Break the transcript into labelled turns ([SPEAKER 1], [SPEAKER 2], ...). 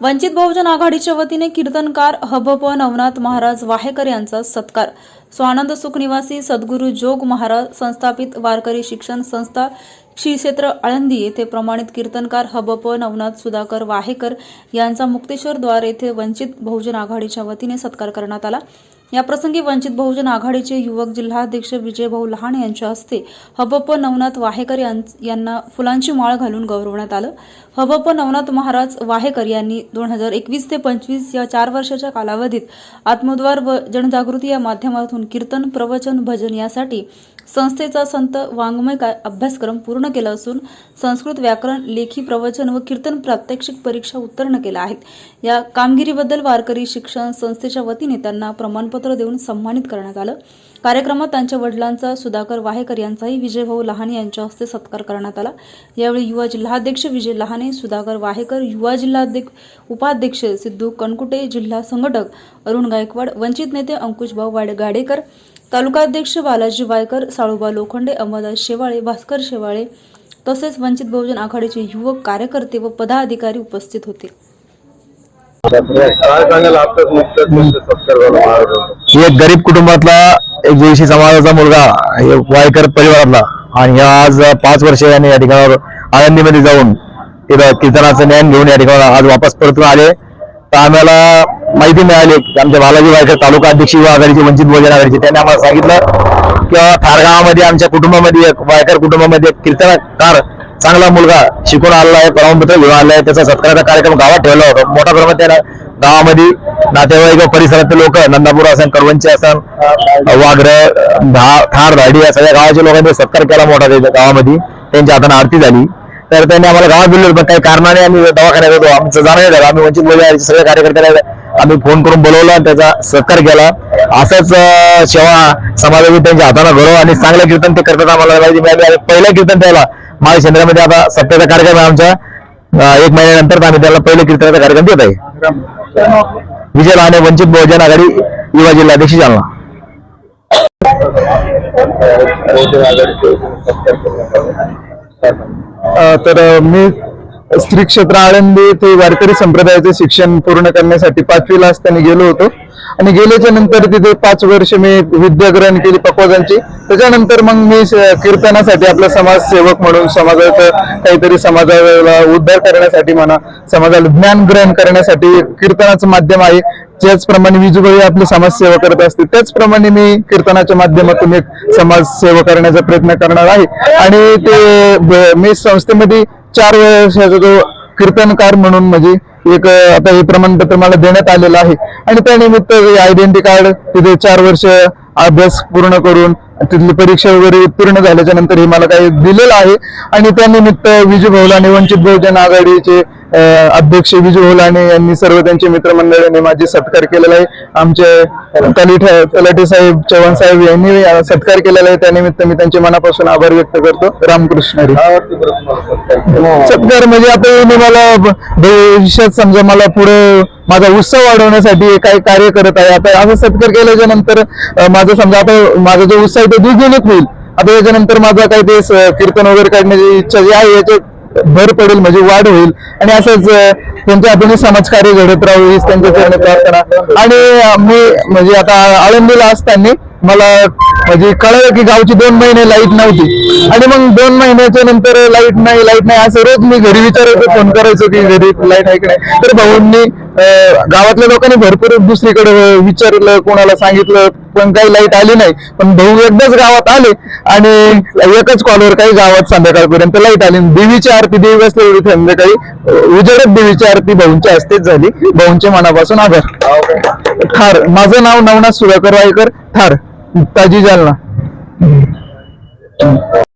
[SPEAKER 1] वंचित बहुजन आघाडीच्या वतीने कीर्तनकार हबप नवनाथ महाराज वाहेकर यांचा सत्कार. स्वानंद सुखनिवासी सद्गुरू जोग महाराज संस्थापित वारकरी शिक्षण संस्था श्री क्षेत्र आळंदी येथे प्रमाणित कीर्तनकार हबप नवनाथ सुधाकर वाहेकर यांचा मुक्तेश्वरद्वार येथे वंचित बहुजन आघाडीच्या वतीने सत्कार करण्यात आला. याप्रसंगी वंचित बहुजन आघाडीचे युवक जिल्हाध्यक्ष विजयभाऊ लहान यांच्या हस्ते हबप नवनाथ वाहेकर यां- यांना फुलांची माळ घालून गौरवण्यात आलं. हबप नवनाथ महाराज वाहेकर यांनी दोन हजार एकवीस ते पंचवीस या चार वर्षाच्या कालावधीत आत्मद्वार व जनजागृती या माध्यमातून कीर्तन प्रवचन भजन यासाठी संस्थेचा संत वाङ्मय अभ्यासक्रम पूर्ण केला असून संस्कृत व्याकरण लेखी प्रवचन व कीर्तन प्रात्यक्षिक परीक्षा उत्तीर्ण केल्या आहेत. या कामगिरीबद्दल वारकरी शिक्षण संस्थेच्या वतीने त्यांना प्रमाणपत्र देऊन सन्मानित करण्यात आलं. कार्यक्रमात त्यांच्या वडिलांचा सुधाकर वाहेकर यांचाही विजयभाऊ लहाने यांच्या हस्ते सत्कार करण्यात आला. यावेळी युवा जिल्हाध्यक्ष विजय लहाने सुधाकर वाहेकर युवा जिल्हाध्यक्ष उपाध्यक्ष सिद्धू कणकुटे जिल्हा संघटक अरुण गायकवाड वंचित नेते अंकुशभाऊ वाड गाडेकर तालुकाध्यक्ष बालाजी वायकर साळुबा लोखंडे अंबादास शेवाळे भास्कर शेवाळे तसेच वंचित बहुजन आघाडीचे युवक कार्यकर्ते व पदाधिकारी उपस्थित होते.
[SPEAKER 2] एक गरीब कुटुंबातला एक जोशी समाजाचा मुलगा वायकर परिवारातला आणि आज पाच वर्ष याने या ठिकाणावर आळंदीमध्ये जाऊन तिथं कीर्तनाचं ज्ञान घेऊन या ठिकाणावर आज वापस परतून आले. तर आम्हाला माहिती मिळाली की आमच्या बालाजी वायकर तालुका अध्यक्ष युवा आघाडीचे वंचित बहुजन आघाडीचे त्यांनी आम्हाला सांगितलं किंवा थार गावामध्ये आमच्या कुटुंबामध्ये एक वायकर कुटुंबामध्ये एक कीर्तनकार चांगला मुलगा शिकून आलेला आहे प्रमाणपत्र घेऊन आला आहे. त्याचा सत्काराचा कार्यक्रम गावात ठेवला होता. मोठ्या प्रमाणात त्याला गावामध्ये नातेवाईक व परिसरातील लोक नंदापूर असन करवंची असन वाघर थार धाडी या सगळ्या गावाच्या लोकांनी सत्कार केला मोठा गावामध्ये. त्यांच्या हाताने आरती झाली. तर त्यांनी आम्हाला गावात बोललो पण काही कारणाने आम्ही दवाखान्यात होतो. आमचं जाणं नाही झालं. आम्ही वंचित बहुजन सगळे कार्यकर्त्याला आम्ही फोन करून बोलवलं आणि त्याचा सत्कार केला. असंच सेवा समाजामध्ये त्यांच्या हाताने गौरव आणि चांगलं कीर्तन ते करतात आम्हाला. म्हणजे पहिलं कीर्तन त्याला माझ्या चंद्रामध्ये आता सत्याचा कार्यक्रम आहे आमच्या एक महिन्यानंतर आम्ही त्याला पहिलं कीर्तनाचा कार्यक्रम देत आहे. विजय लहाने वंचित बहुजन आघाडी युवा जिल्हाध्यक्ष जालना.
[SPEAKER 3] आला.
[SPEAKER 4] तर मी स्त्री क्षेत्र आळंदी ते वारकरी संप्रदायाचे शिक्षण पूर्ण करण्यासाठी पाचवीला असताना गेलो होतो. आणि गेल्याच्यानंतर तिथे पाच वर्ष मी विद्या ग्रहण केली पकवाजांची. त्याच्यानंतर मग मी कीर्तनासाठी आपला समाजसेवक म्हणून समाजाचं काहीतरी समाजाला उद्धार करण्यासाठी म्हणा समाजाला ज्ञान ग्रहण करण्यासाठी कीर्तनाचं माध्यम आहे. ज्याचप्रमाणे विजूभाई आपली समाजसेवा करत असते. त्याचप्रमाणे मी कीर्तनाच्या माध्यमातून एक समाजसेवा करण्याचा प्रयत्न करणार आहे. आणि ते मी संस्थेमध्ये चार वर्षाचा जो कीर्तनकार म्हणून म्हणजे एक आता हे प्रमाणपत्र मला देण्यात आलेलं आहे. आणि त्यानिमित्त आयडेंटिटी कार्ड तिथे चार वर्ष अभ्यास पूर्ण करून तिथली परीक्षा वगैरे उत्तीर्ण झाल्याच्यानंतर हे मला काही दिलेलं आहे. आणि त्यानिमित्त विजू आणि वंचित बहुजन आघाडीचे अध्यक्ष विजू होलाने यांनी सर्व त्यांचे मित्रमंडळीने माझे सत्कार केलेला आहे. आमचे तलिठ तलाठी साहेब चव्हाण साहेब यांनी सत्कार केलेला आहे. त्यानिमित्त मी त्यांचे मनापासून आभार व्यक्त करतो. रामकृष्ण हरी.
[SPEAKER 3] सत्कार
[SPEAKER 4] म्हणजे आता मी मला भविष्यात समजा मला पुढे माझा उत्सव वाढवण्यासाठी काही कार्य करत आहे. आता असं सत्कार केल्याच्यानंतर माझा समजा आता माझा जो उत्साह आहे तो द्विगुणित होईल. आता याच्यानंतर माझा काही ते कीर्तन वगैरे काढण्याची इच्छा जी आहे याच्या भर पडेल म्हणजे वाढ होईल. आणि असंच त्यांच्या आपण समाजकार्य घडत राहू हीच त्यांच्या चरणी प्रार्थना. आणि मी म्हणजे आता आळंदीला असताना मला म्हणजे कळलं की गावची दोन महिने लाइट नव्हती. आणि मग दोन महिन्याच्या नंतर लाइट नाही लाइट नाही असं रोज मी घरी विचारायचो फोन करायचो की घरी लाइट आहे की नाही. तर भाऊंनी गावातल्या लोकांनी भरपूर दुसरीकडे विचारलं कोणाला सांगितलं पण काही लाइट आली नाही. पण भाऊ एकदाच गावात आले आणि एकच कॉलवर काही गावात संध्याकाळपर्यंत लाइट आली. देवीची आरती देवी बसली एवढी संध्याकाळी उजेडत देवीची आरती भाऊंच्या हस्तेच झाली. भाऊंचे मनापासून आभार. ठार माझं नाव नवनाथ सुधाकर वायकर. ठार ताजी जालना.